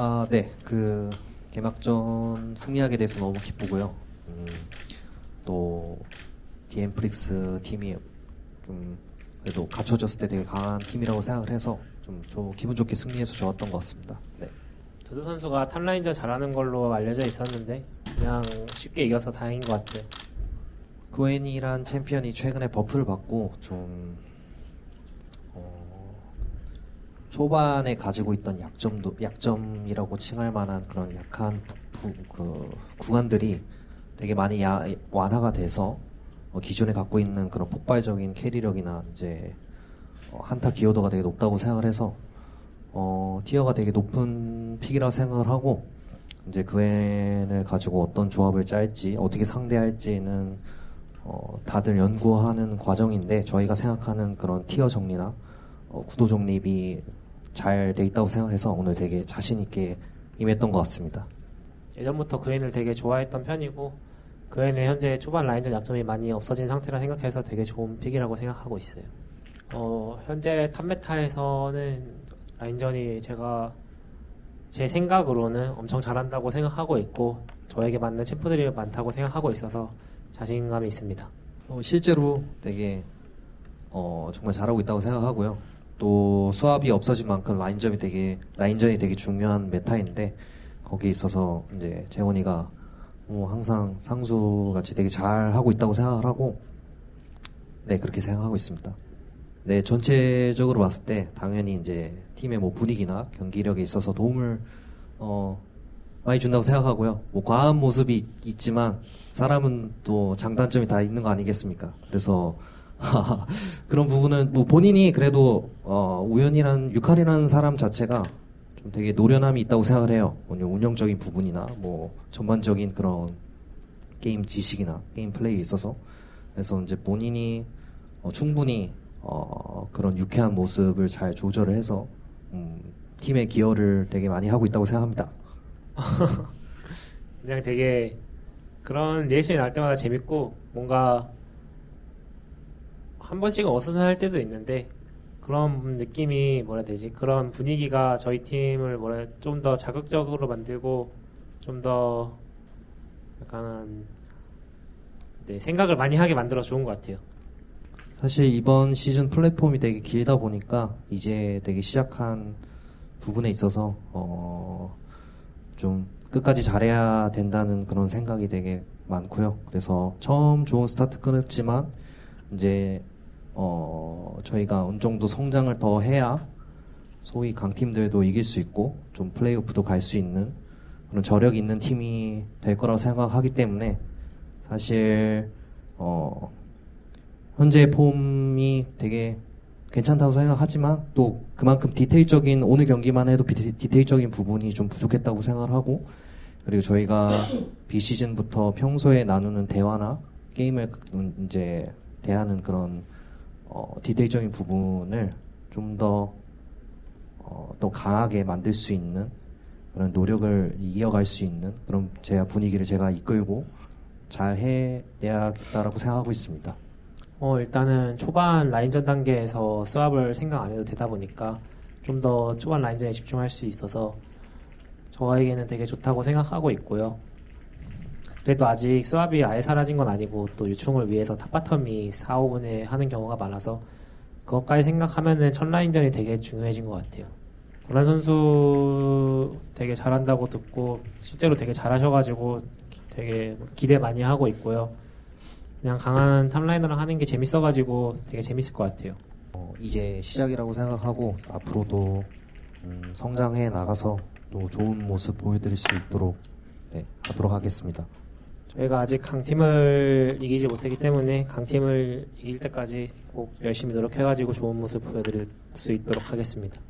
아, 네. 그 개막전 승리하게 돼서 너무 기쁘고요. 음, 또 디엠프릭스 팀이 좀 그래도 갖춰졌을 때 되게 강한 팀이라고 생각을 해서 좀 저 기분 좋게 승리해서 좋았던 것 같습니다. 네. 두두 선수가 탑라인전 잘하는 걸로 알려져 있었는데 그냥 쉽게 이겨서 다행인 것 같아요. 구엔이란 챔피언이 최근에 버프를 받고 좀 초반에 가지고 있던 약점도 약점이라고 칭할 만한 그런 약한 부, 부- 그 구간들이 되게 많이 야- 완화가 돼서 어, 기존에 갖고 있는 그런 폭발적인 캐리력이나 이제 어, 한타 기여도가 되게 높다고 생각을 해서 어, 티어가 되게 높은 픽이라 생각을 하고 이제 그 앤을 가지고 어떤 조합을 짤지 어떻게 상대할지는 어, 다들 연구하는 과정인데 저희가 생각하는 그런 티어 정리나 어, 구도 정립이 잘 돼 있다고 생각해서 오늘 되게 자신 있게 임했던 것 같습니다. 예전부터 그앤을 되게 좋아했던 편이고 그앤의 현재 초반 라인전 약점이 많이 없어진 상태라 생각해서 되게 좋은 픽이라고 생각하고 있어요. 어, 현재 탑메타에서는 라인전이 제가 제 생각으로는 엄청 잘한다고 생각하고 있고 저에게 맞는 챔프들이 많다고 생각하고 있어서 자신감이 있습니다. 어, 실제로 되게 어, 정말 잘하고 있다고 생각하고요. 또 수압이 없어진 만큼 라인점이 되게 라인전이 되게 중요한 메타인데 거기에 있어서 이제 재원이가 뭐 항상 상수 같이 되게 잘 하고 있다고 생각을 하고 네 그렇게 생각하고 있습니다. 네 전체적으로 봤을 때 당연히 이제 팀의 뭐 분위기나 경기력에 있어서 도움을 어, 많이 준다고 생각하고요. 뭐 과한 모습이 있지만 사람은 또 장단점이 다 있는 거 아니겠습니까? 그래서 그런 부분은 뭐 본인이 그래도 어, 우연이란 유칼이라는 사람 자체가 좀 되게 노련함이 있다고 생각을 해요. 운영적인 부분이나 뭐 전반적인 그런 게임 지식이나 게임 플레이에 있어서 그래서 이제 본인이 어, 충분히 어, 그런 유쾌한 모습을 잘 조절을 해서 음, 팀의 기여를 되게 많이 하고 있다고 생각합니다. 그냥 되게 그런 리액션이 나올 때마다 재밌고 뭔가 한 번씩은 어수선할 때도 있는데 그런 느낌이 뭐라 해야 되지 그런 분위기가 저희 팀을 뭐라 좀 더 자극적으로 만들고 좀 더 약간 네, 생각을 많이 하게 만들어 좋은 것 같아요. 사실 이번 시즌 플랫폼이 되게 길다 보니까 이제 되게 시작한 부분에 있어서 어, 좀 끝까지 잘해야 된다는 그런 생각이 되게 많고요. 그래서 처음 좋은 스타트 끊었지만 이제 어, 저희가 어느 정도 성장을 더 해야 소위 강팀들도 이길 수 있고 좀 플레이오프도 갈 수 있는 그런 저력 있는 팀이 될 거라고 생각하기 때문에 사실 어, 현재 폼이 되게 괜찮다고 생각하지만 또 그만큼 디테일적인 오늘 경기만 해도 디- 디테일 적인 부분이 좀 부족했다고 생각을 하고 그리고 저희가 비시즌부터 평소에 나누는 대화나 게임을 그- 이제 대하는 그런 어, 디테일적인 부분을 좀더 어, 더 강하게 만들 수 있는 그런 노력을 이어갈 수 있는 그런 제가 분위기를 제가 이끌고 잘 해야겠다라고 생각하고 있습니다. 어, 일단은 초반 라인전 단계에서 수압을 생각 안 해도 되다 보니까 좀 더 초반 라인전에 집중할 수 있어서 저에게는 되게 좋다고 생각하고 있고요. 그래도 아직 수압이 아예 사라진 건 아니고 또 유충을 위해서 탑바텀이 4, 5분에 하는 경우가 많아서 그것까지 생각하면은 첫 라인전이 되게 중요해진 것 같아요. 도란 선수 되게 잘한다고 듣고 실제로 되게 잘하셔가지고 되게 기대 많이 하고 있고요. 그냥 강한 탑라이너랑 하는 게 재밌어가지고 되게 재밌을 것 같아요. 어, 이제 시작이라고 생각하고 앞으로도 음, 성장해 나가서 또 좋은 모습 보여드릴 수 있도록 네, 하도록 하겠습니다. 저희가 아직 강팀을 이기지 못했기 때문에 강팀을 이길 때까지 꼭 열심히 노력해가지고 좋은 모습 보여드릴 수 있도록 하겠습니다.